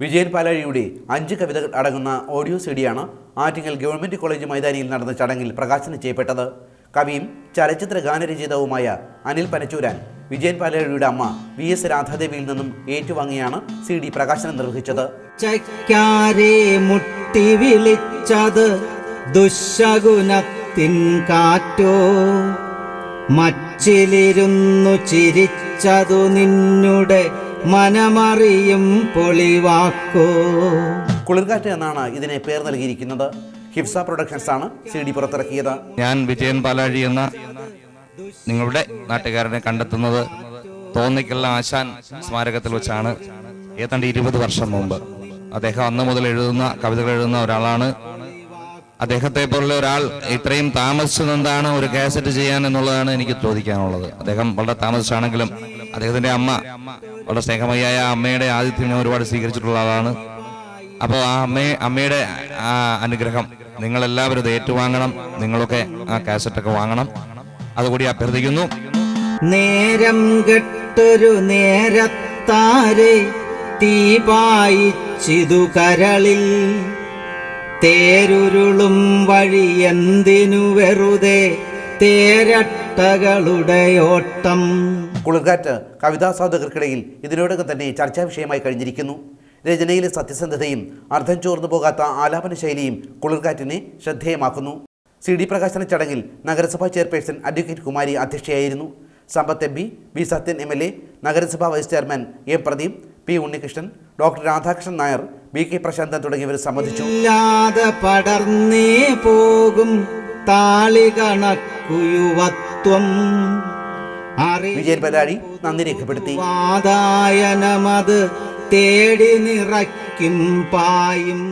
വിജയൻ പാലാഴിയുടെ അഞ്ച് കവിതകൾ അടങ്ങുന്ന ഓഡിയോ സിഡിയാണ് ആറ്റിങ്ങൽ ഗവൺമെന്റ് കോളേജ് മൈതാനിയിൽ നടന്ന ചടങ്ങിൽ പ്രകാശനം ചെയ്യപ്പെട്ടത്. കവിയും ചലച്ചിത്ര ഗാനരചയിതാവുമായ അനിൽ പനച്ചൂരാൻ വിജയൻ പാലാഴിയുടെ അമ്മ വി എസ് രാധാദേവിയിൽ നിന്നും ഏറ്റുവാങ്ങിയാണ് സി ഡി പ്രകാശനം നിർവഹിച്ചത്. മുട്ടി കാറ്റോ. മച്ചിലിരുന്നു ചിരിച്ചതു നിന്നുടെ മനമറിയും പൊളിവാക്കോ. കുളിർകാറ്റ് എന്നാണ് ഇതിനെ പേർ നൽകിയിരിക്കുന്നത്. ഹിഫ്സ പ്രൊഡക്ഷൻസ് ആണ് സി ഡി പുറത്തിറക്കിയത്. ഞാൻ വിജയൻ പാലാഴി എന്ന നിങ്ങളുടെ നാട്ടുകാരനെ കണ്ടെത്തുന്നത് തോന്നിക്കുള്ള ആശാൻ സ്മാരകത്തിൽ വെച്ചാണ്. ഏതാണ്ട് ഇരുപത് വർഷം മുമ്പ്. അദ്ദേഹം അന്ന് മുതൽ എഴുതുന്ന കവിതകൾ എഴുതുന്ന ഒരാളാണ്. അദ്ദേഹത്തെ പോലുള്ള ഒരാൾ ഇത്രയും താമസിച്ചതെന്താണ് ഒരു കാസറ്റ് ചെയ്യാൻ എന്നുള്ളതാണ് എനിക്ക് ചോദിക്കാനുള്ളത്. അദ്ദേഹം വളരെ താമസിച്ചാണെങ്കിലും അദ്ദേഹത്തിന്റെ അമ്മ വളരെ സ്നേഹമയ്യായ അമ്മയുടെ ആതിഥ്യം ഞാൻ ഒരുപാട് സ്വീകരിച്ചിട്ടുള്ള ആളാണ് അപ്പോൾ ആ അമ്മയെ അമ്മയുടെ ആ അനുഗ്രഹം നിങ്ങളെല്ലാവരും ഇത് ഏറ്റുവാങ്ങണം. നിങ്ങളൊക്കെ ആ കാസറ്റൊക്കെ വാങ്ങണം. അതുകൂടി അഭ്യർത്ഥിക്കുന്നു. നേരം കെട്ടൊരു നേരത്താരെ തീ പായിച്ചിതു കരളിൽ. തേരുരുളും വഴി എന്തിനു വെറുതെ തേരട്ടകളുടെ ഓട്ടം. കുളിർകാറ്റ് കവിതാസ്വാദകർക്കിടയിൽ ഇതിനോടകം തന്നെ ചർച്ചാ വിഷയമായി കഴിഞ്ഞിരിക്കുന്നു. രചനയിലെ സത്യസന്ധതയും അർത്ഥം ചോർന്നു പോകാത്ത ആലാപന ശൈലിയും കുളിർകാറ്റിനെ ശ്രദ്ധേയമാക്കുന്നു. സി ഡി പ്രകാശന ചടങ്ങിൽ നഗരസഭാ chairperson advocate Kumari അധ്യക്ഷയായിരുന്നു. Sampath M B Sathyan M L A നഗരസഭാ vice chairman M Pradeep P Unnikrishnan doctor Radhakrishnan Nair B K Prasanthan തുടങ്ങിയവർ സമ്മതിച്ചു. പടർന്നേ പോകും താളി കണക്കുയുവത്വം വിജയൻ പരാടി നന്ദി രേഖപ്പെടുത്തി. വാതായനമത് തേടി നിറയ്ക്കും പായും.